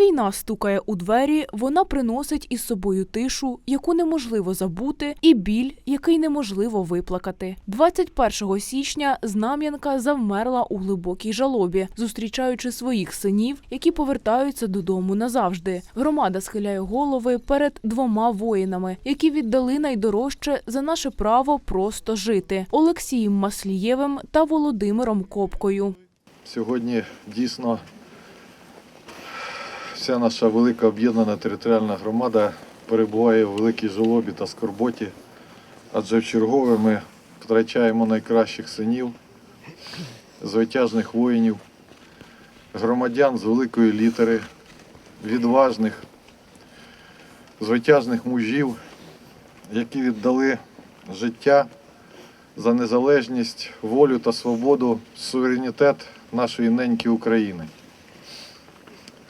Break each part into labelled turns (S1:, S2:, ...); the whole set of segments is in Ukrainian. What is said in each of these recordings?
S1: війна стукає у двері, вона приносить із собою тишу, яку неможливо забути, і біль, який неможливо виплакати. 21 січня Знам'янка завмерла у глибокій жалобі, зустрічаючи своїх синів, які повертаються додому назавжди. Громада схиляє голови перед двома воїнами, які віддали найдорожче за наше право просто жити Олексієм Маслієвим та Володимиром Копкою.
S2: Сьогодні дійсно вся наша велика об'єднана територіальна громада перебуває в великій жалобі та скорботі, адже в чергове ми втрачаємо найкращих синів, звитяжних воїнів, громадян з великої літери, відважних, звитяжних мужів, які віддали життя за незалежність, волю та свободу, суверенітет нашої неньки України.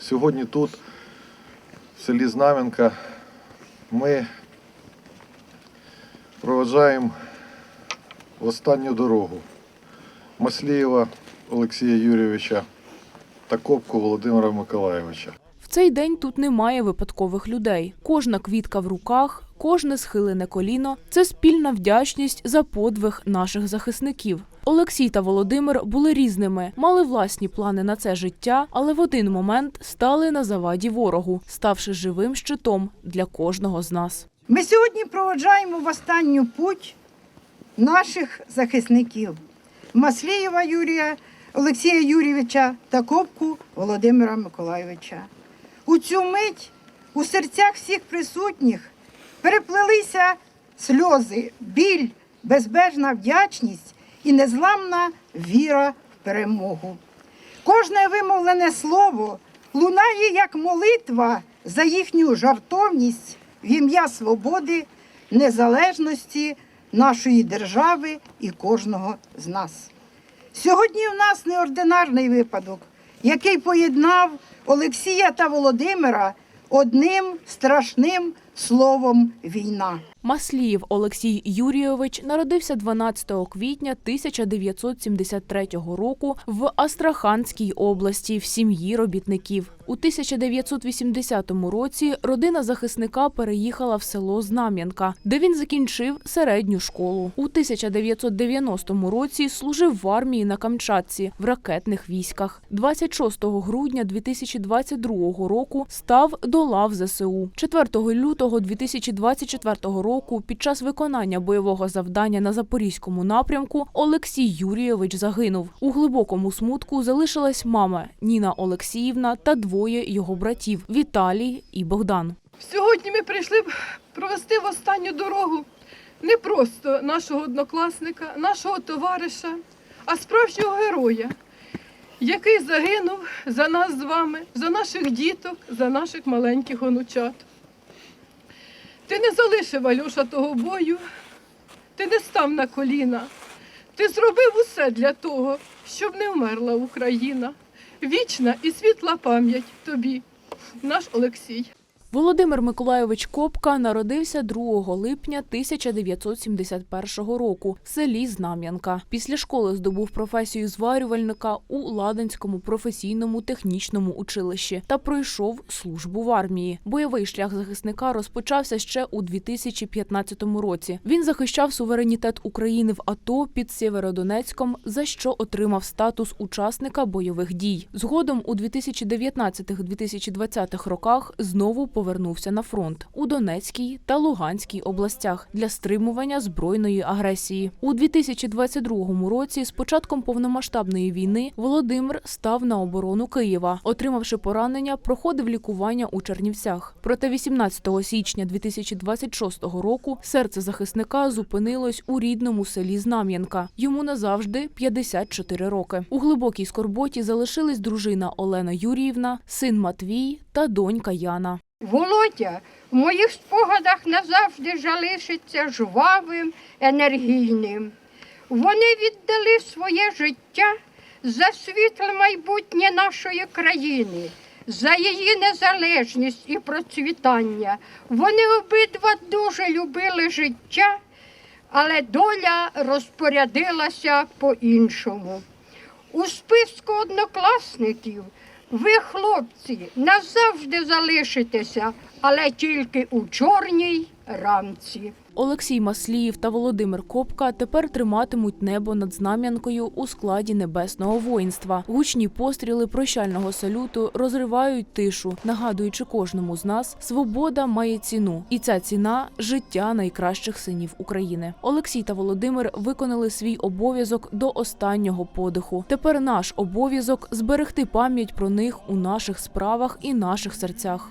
S2: Сьогодні тут, в селі Знам'янка, ми проведжаємо останню дорогу Маслієва Олексія Юрійовича та Копку Володимира Миколайовича.
S1: Цей день тут немає випадкових людей. Кожна квітка в руках, кожне схилене коліно це спільна вдячність за подвиг наших захисників. Олексій та Володимир були різними, мали власні плани на це життя, але в один момент стали на заваді ворогу, ставши живим щитом для кожного з нас.
S3: Ми сьогодні проводжаємо в останню путь наших захисників Маслієва Юрія, Олексія Юрійовича та Копку Володимира Миколайовича. У цю мить у серцях всіх присутніх переплелися сльози, біль, безбежна вдячність і незламна віра в перемогу. Кожне вимовлене слово лунає як молитва за їхню жартовність в ім'я свободи, незалежності нашої держави і кожного з нас. Сьогодні в нас неординарний випадок, який поєднав Олексія та Володимира одним страшним словом війна.
S1: Масліїв Олексій Юрійович народився 12 квітня 1973 року в Астраханській області в сім'ї робітників. У 1980 році родина захисника переїхала в село Знам'янка, де він закінчив середню школу. У 1990 році служив в армії на Камчатці в ракетних військах. 26 грудня 2022 року став до лав ЗСУ. 4 лютого 2024 року під час виконання бойового завдання на запорізькому напрямку Олексій Юрійович загинув. У глибокому смутку залишилась мама Ніна Олексіївна та двоє його братів Віталій і Богдан.
S4: Сьогодні ми прийшли провести в останню дорогу не просто нашого однокласника, нашого товариша, а справжнього героя, який загинув за нас з вами, за наших діток, за наших маленьких онучат. Ти не залишив Альоша того бою, ти не став на коліна. Ти зробив усе для того, щоб не вмерла Україна. Вічна і світла пам'ять тобі, наш Олексій.
S1: Володимир Миколайович Копка народився 2 липня 1971 року в селі Знам'янка. Після школи здобув професію зварювальника у Ладанському професійному технічному училищі та пройшов службу в армії. Бойовий шлях захисника розпочався ще у 2015 році. Він захищав суверенітет України в АТО під Сєвєродонецьком, за що отримав статус учасника бойових дій. Згодом у 2019-2020 роках знову повернувся на фронт у Донецькій та Луганській областях для стримування збройної агресії. У 2022 році, з початком повномасштабної війни, Володимир став на оборону Києва. Отримавши поранення, проходив лікування у Чернівцях. Проте 18 січня 2026 року серце захисника зупинилось у рідному селі Знам'янка. Йому назавжди 54 роки. У глибокій скорботі залишились дружина Олена Юріївна, син Матвій та донька Яна.
S5: Володя в моїх спогадах назавжди залишиться жвавим, енергійним. Вони віддали своє життя за світле майбутнє нашої країни, за її незалежність і процвітання. Вони обидва дуже любили життя, але доля розпорядилася по-іншому. У списку однокласників Ви, хлопці, назавжди залишитеся, але тільки у чорній рамці.
S1: Олексій Масліїв та Володимир Копка тепер триматимуть небо над знам'янкою у складі небесного воїнства. Гучні постріли прощального салюту розривають тишу, нагадуючи кожному з нас, свобода має ціну, і ця ціна життя найкращих синів України. Олексій та Володимир виконали свій обов'язок до останнього подиху. Тепер наш обов'язок зберегти пам'ять про них у наших справах і наших серцях.